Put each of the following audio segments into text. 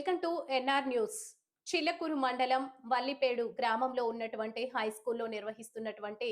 Welcome to N R news. Chillakuru మండలం వల్లిపేడు గ్రామంలో ఉన్నటువంటి హై స్కూల్లో నిర్వహిస్తున్నటువంటి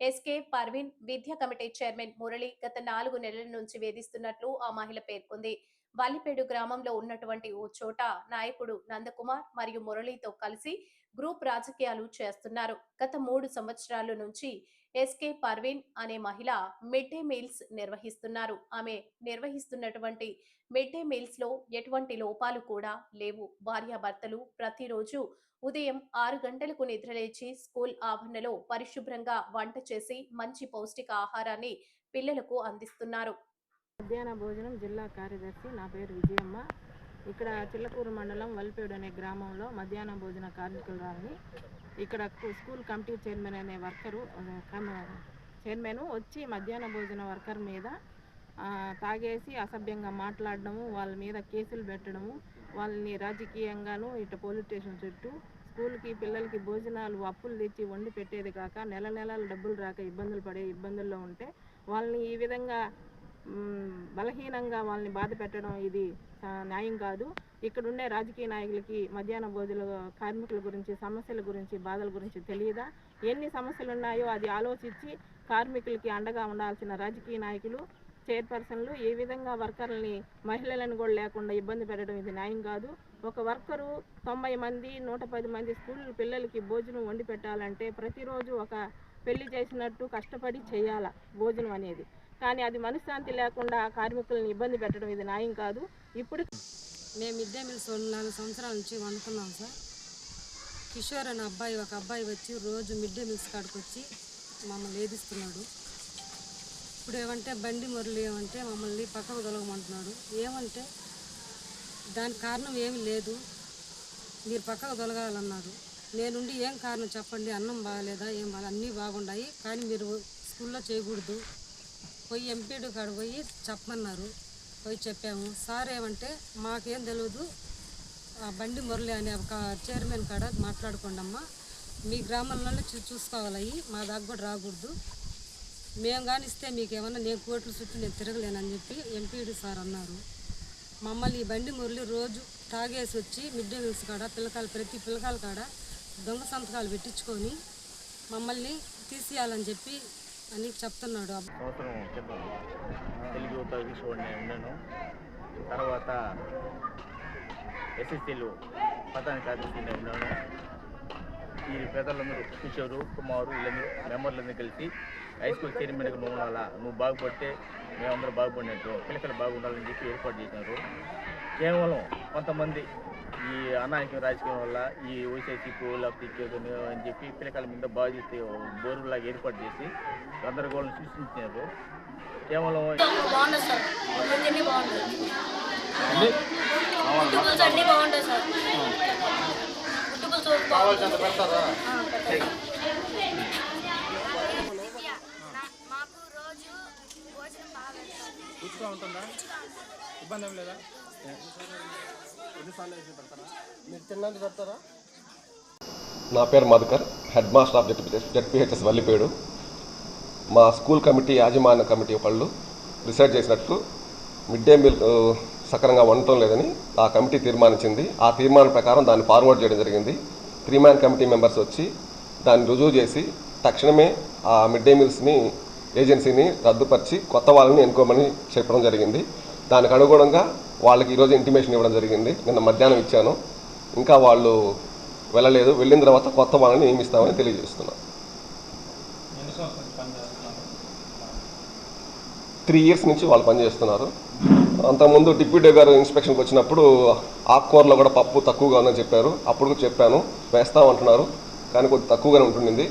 ఎస్కే పర్వీన్ విద్యా కమిటీ చైర్మన్ మురళి గత నాలుగు నెలల నుంచి వేధిస్తున్నట్లు ఆ మహిళ పేర్కొంది. వల్లిపేడు గ్రామంలో ఉన్నటువంటి ఓ చోట నాయకుడు నందకుమార్ మరియు మురళితో కలిసి గ్రూప్ రాజకీయాలు చేస్తున్నారు. గత మూడు సంవత్సరాల నుంచి ఎస్కే పర్వీన్ అనే మహిళ మిడ్ డే మీల్స్ నిర్వహిస్తున్నారు. ఆమె నిర్వహిస్తున్నటువంటి మిడ్ డే మీల్స్లో ఎటువంటి లోపాలు కూడా లేవు. భార్యాభర్తలు ప్రతిరోజు ఉదయం ఆరు గంటలకు నిద్రలేచి స్కూల్ ఆవరణలో పరిశుభ్రంగా వంట చేసి మంచి పౌష్టిక ఆహారాన్ని పిల్లలకు అందిస్తున్నారు. మధ్యాహ్న భోజనం జిల్లా కార్యదర్శి నా పేరు విజయమ్మ. ఇక్కడ చిల్లకూరు మండలం వల్పేడు అనే గ్రామంలో మధ్యాహ్న భోజన కార్మికురాలని ఇక్కడ స్కూల్ కమిటీ చైర్మన్ అనే వర్కరు చైర్మన్ వచ్చి మధ్యాహ్న భోజన వర్కర్ మీద తాగేసి అసభ్యంగా మాట్లాడడము వాళ్ళ మీద కేసులు పెట్టడము వాళ్ళని రాజకీయంగాను ఇటు పోలీస్ స్టేషన్ చుట్టూ స్కూల్కి పిల్లలకి భోజనాలు అప్పులు తెచ్చి వండి పెట్టేది కాక నెల నెలలు డబ్బులు రాక ఇబ్బందులు పడే ఇబ్బందుల్లో ఉంటే వాళ్ళని ఈ విధంగా బలహీనంగా వాళ్ళని బాధ పెట్టడం ఇది న్యాయం కాదు. ఇక్కడ ఉండే రాజకీయ నాయకులకి మధ్యాహ్న భోజన కార్మికుల గురించి సమస్యల గురించి బాధల గురించి తెలియదా? ఎన్ని సమస్యలు ఉన్నాయో అది ఆలోచించి కార్మికులకి అండగా ఉండాల్సిన రాజకీయ నాయకులు చైర్పర్సన్లు ఏ విధంగా వర్కర్లని మహిళలను కూడా లేకుండా ఇబ్బంది పెట్టడం ఇది న్యాయం కాదు. ఒక వర్కరు తొంభై మంది నూట పది మంది స్కూల్ పిల్లలకి భోజనం వండి పెట్టాలంటే ప్రతిరోజు ఒక పెళ్ళి చేసినట్టు కష్టపడి చేయాల భోజనం అనేది. కానీ అది మనశ్శాంతి లేకుండా కార్మికులను ఇబ్బంది పెట్టడం ఇది న్యాయం కాదు. ఇప్పుడు మేము మిడ్ డే మీల్స్ నాలుగు సంవత్సరాల నుంచి వండుతున్నాం సార్. కిషోర్ అనే అబ్బాయి ఒక అబ్బాయి వచ్చి రోజు మిడ్ డే మీల్స్ కాడికి వచ్చి మమ్మల్ని వేధిస్తున్నాడు ఇప్పుడు ఏమంటే బండి మురళి ఏమంటే మమ్మల్ని పక్కకు తొలగమంటున్నాడు. ఏమంటే దానికి కారణం ఏమి లేదు. మీరు పక్కకు తొలగాలన్నారు నేనుండి ఏం కారణం చెప్పండి అన్నం బాగాలేదా ఏం బాగా అన్నీ బాగున్నాయి కానీ మీరు స్కూల్లో చేయకూడదు. పోయి ఎంపీడు కాడ పోయి చెప్పమన్నారు. పోయి చెప్పాము. సార్ ఏమంటే మాకేం తెలియదు ఆ బండి మురళి అనే ఒక చైర్మన్ కాడ మాట్లాడుకోండమ్మా మీ గ్రామంలోనే చూ చూసుకోవాలి మా దాకా కూడా రాకూడదు. మేము కానీ ఇస్తే మీకు ఏమన్నా నేను కోట్లు చుట్టూ నేను తిరగలేనని చెప్పి ఎంపీడు సార్ అన్నారు. మమ్మల్ని ఈ బండి మురళి రోజు తాగేసి వచ్చి మిడ్ డే మీల్స్ కాడ పిల్లకాయలు ప్రతి పిల్లకాయల కాడ దొంగ సంతకాలు పెట్టించుకొని మమ్మల్ని తీసేయాలని చెప్పి అని చెప్తున్నాడు. సంవత్సరం క్రితం తెలుగు యువత విశ్వని తర్వాత ఎస్ఎస్సీలు పతానికి కార్యదర్శిగా ఉన్నాను ఈ పెద్దలందరూ కిషోరు కుమారు వీళ్ళందరూ మెంబర్లందరూ కలిసి హై స్కూల్ చైర్మన్కి నువ్వు ఉండాలా? నువ్వు బాగుపడితే మేమందరూ బాగుపడినట్టు. పిల్లకలు బాగుండాలని చెప్పి ఏర్పాటు చేసినారు. కేవలం కొంతమంది ఈ అనాయకం రాజకీయం వల్ల ఈ వైసీపీకు లేకపోతే ఇచ్చేదని అని చెప్పి పిల్లకాయల మీద బాధ్యత బోరులాగా ఏర్పాటు చేసి గందరగోళం సృష్టించినారు. కేవలం బాగా రుచిగా ఉంటుందా? ఇబ్బంది ఏం లేదా. మీరు పెడతారా? నా పేరు Madhukar head master of Z Z P H S Vallipedu. మా స్కూల్ కమిటీ యాజమాన్య కమిటీ వాళ్ళు డిసైడ్ చేసినట్లు మిడ్ డే మీల్ సక్రంగా వండటం లేదని ఆ కమిటీ తీర్మానించింది. ఆ తీర్మానం ప్రకారం దాన్ని ఫార్వర్డ్ చేయడం జరిగింది. త్రీ మ్యాన్ కమిటీ మెంబర్స్ వచ్చి దాన్ని రుజువు చేసి తక్షణమే ఆ మిడ్ డే మీల్స్ని ఏజెన్సీని రద్దుపరిచి కొత్త వాళ్ళని ఎన్నుకోమని చెప్పడం జరిగింది. దానికి అనుగుణంగా వాళ్ళకి ఈరోజు ఇంటిమేషన్ ఇవ్వడం జరిగింది. నిన్న మధ్యాహ్నం ఇచ్చాను. ఇంకా వాళ్ళు వెళ్ళలేదు. వెళ్ళిన తర్వాత కొత్త వాళ్ళని నియమిస్తామని తెలియజేస్తున్నాను త్రీ ఇయర్స్ నుంచి వాళ్ళు పనిచేస్తున్నారు అంతకుముందు డిప్యూటీ గారు ఇన్స్పెక్షన్కి వచ్చినప్పుడు ఆకుకూరలో కూడా పప్పు తక్కువగా ఉందని చెప్పారు. అప్పుడు చెప్పాను. వేస్తామంటున్నారు. కానీ కొద్ది తక్కువగానే ఉంటుండింది.